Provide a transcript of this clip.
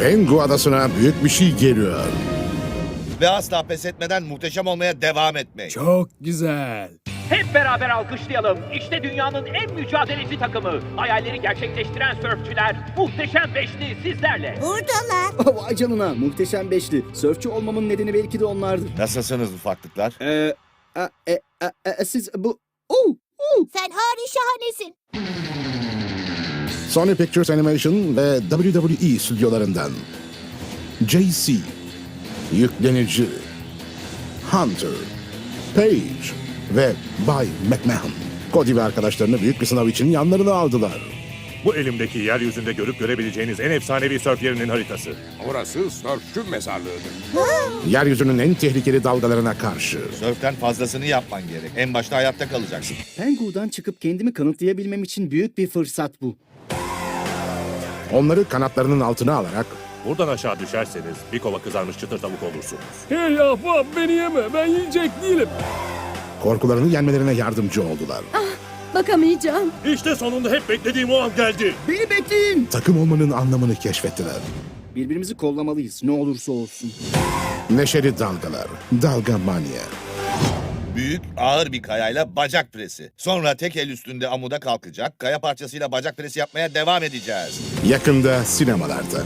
Pengu adasına büyük bir şey geliyor. Ve asla pes etmeden muhteşem olmaya devam etmek. Çok güzel. Hep beraber alkışlayalım. İşte dünyanın en mücadeleci takımı. Hayalleri gerçekleştiren sörfçüler. Muhteşem Beşli sizlerle. Buradalar. Vay canına muhteşem beşli. Sörfçü olmamın nedeni belki de onlardır. Nasılsınız ufaklıklar? Ee, e, e, e, e, siz bu... Oo, oo. Sen hari şahanesin. Sony Pictures Animation ve WWE stüdyolarından JC, Yüklenici, Hunter, Page ve Bay McMahon. Cody ve arkadaşlarını büyük bir sınav için yanlarına aldılar. Bu elimdeki yeryüzünde görüp görebileceğiniz en efsanevi sörf yerinin haritası. Orası sörfçü mezarlığıdır. Yeryüzünün en tehlikeli dalgalarına karşı. Sörften fazlasını yapman gerek. En başta hayatta kalacaksın. Pengu'dan çıkıp kendimi kanıtlayabilmem için büyük bir fırsat bu. Onları kanatlarının altına alarak Buradan aşağı düşerseniz bir kova kızarmış çıtır tavuk olursunuz. Hey ahbap beni yeme ben yiyecek değilim. korkularını yenmelerine yardımcı oldular. Bakamayacağım. İşte sonunda hep beklediğim o an geldi. Beni bekleyin. Takım olmanın anlamını keşfettiler. Birbirimizi kollamalıyız ne olursa olsun. Neşeli dalgalar, dalga manya. Büyük, ağır bir kayayla bacak presi. Sonra tek el üstünde amuda kalkacak, kaya parçasıyla bacak presi yapmaya devam edeceğiz. Yakında sinemalarda.